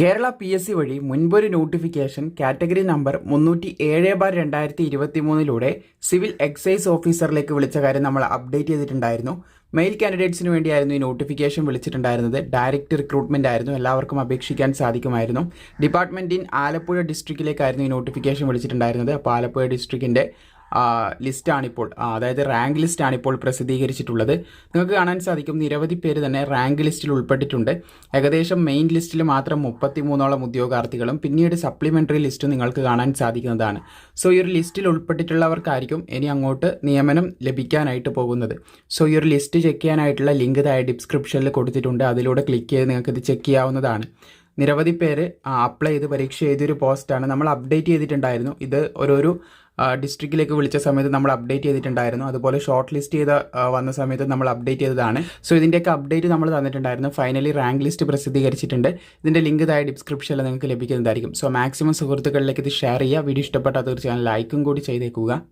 Kerala P S C വഴി മുൻപൊരു notification category number മുന്നൂറ്റി ഏഴ് ബാർ രണ്ടായിരത്തി ഇരുപത്തി മൂന്നിലൂടെ സിവിൽ എക്സൈസ് ഓഫീസറിലേക്ക് വിളിച്ച കാര്യം നമ്മൾ അപ്ഡേറ്റ് ചെയ്തിട്ടുണ്ടായിരുന്നു. മെയിൽ കാൻഡിഡേറ്റ്സിന് വേണ്ടിയായിരുന്നു ഈ നോട്ടിഫിക്കേഷൻ വിളിച്ചിട്ടുണ്ടായിരുന്നത്. ഡയറക്റ്റ് റിക്രൂട്ട്മെന്റ് ആയിരുന്നു. എല്ലാവർക്കും അപേക്ഷിക്കാൻ സാധിക്കുമായിരുന്നു. ഡിപ്പാർട്ട്മെന്റ് ഇൻ ആലപ്പുഴ ഡിസ്ട്രിക്റ്റിലേക്കായിരുന്നു ഈ നോട്ടിഫിക്കേഷൻ വിളിച്ചിട്ടുണ്ടായിരുന്നത്. അപ്പോൾ ആലപ്പുഴ ഡിസ്ട്രിക്റ്റിന്റെ ലിസ്റ്റാണിപ്പോൾ അതായത് റാങ്ക് ലിസ്റ്റാണിപ്പോൾ പ്രസിദ്ധീകരിച്ചിട്ടുള്ളത്. നിങ്ങൾക്ക് കാണാൻ സാധിക്കും നിരവധി പേര് തന്നെ റാങ്ക് ലിസ്റ്റിൽ ഉൾപ്പെട്ടിട്ടുണ്ട്. ഏകദേശം മെയിൻ ലിസ്റ്റിൽ മാത്രം മുപ്പത്തി മൂന്നോളം ഉദ്യോഗാർത്ഥികളും പിന്നീട് സപ്ലിമെന്ററി ലിസ്റ്റ് നിങ്ങൾക്ക് കാണാൻ സാധിക്കുന്നതാണ്. സോ ഈ ഒരു ലിസ്റ്റിൽ ഉൾപ്പെട്ടിട്ടുള്ളവർക്കായിരിക്കും ഇനി അങ്ങോട്ട് നിയമനം ലഭിക്കാനായിട്ട് പോകുന്നത്. സോ ഈ ഒരു ലിസ്റ്റ് ചെക്ക് ചെയ്യാനായിട്ടുള്ള ലിങ്ക് താഴെ ഡിസ്ക്രിപ്ഷനിൽ കൊടുത്തിട്ടുണ്ട്. അതിലൂടെ ക്ലിക്ക് ചെയ്ത് നിങ്ങൾക്ക് ഇത് ചെക്ക് ചെയ്യാവുന്നതാണ്. നിരവധി പേര് അപ്ലൈ ചെയ്ത് പരീക്ഷ എഴുതിയൊരു പോസ്റ്റാണ് നമ്മൾ അപ്ഡേറ്റ് ചെയ്തിട്ടുണ്ടായിരുന്നു. ഇത് ഓരോരു ഡിസ്ട്രിക്റ്റിലേക്ക് വിളിച്ച സമയത്ത് നമ്മൾ അപ്ഡേറ്റ് ചെയ്തിട്ടുണ്ടായിരുന്നു. അതുപോലെ ഷോർട്ട് ലിസ്റ്റ് ചെയ്ത വന്ന സമയത്ത് നമ്മൾ അപ്ഡേറ്റ് ചെയ്തതാണ്. സോ ഇതിന്റെയൊക്കെ അപ്ഡേറ്റ് നമ്മൾ തന്നിട്ടുണ്ടായിരുന്നു. ഫൈനലി റാങ്ക് ലിസ്റ്റ് പ്രസിദ്ധീകരിച്ചിട്ടുണ്ട്. ഇതിന്റെ ലിങ്ക് താഴെ ഡിസ്ക്രിപ്ഷനിൽ നിങ്ങൾക്ക് ലഭിക്കുന്നതായിരിക്കും. സോ മാക്സിമം സുഹൃത്തുക്കളിലേക്ക് ഇത് ഷെയർ ചെയ്യുക. വീഡിയോ ഇഷ്ടപ്പെട്ടാൽ തീർച്ചയായും ലൈക്കും കൂടി ചെയ്തേക്കുക.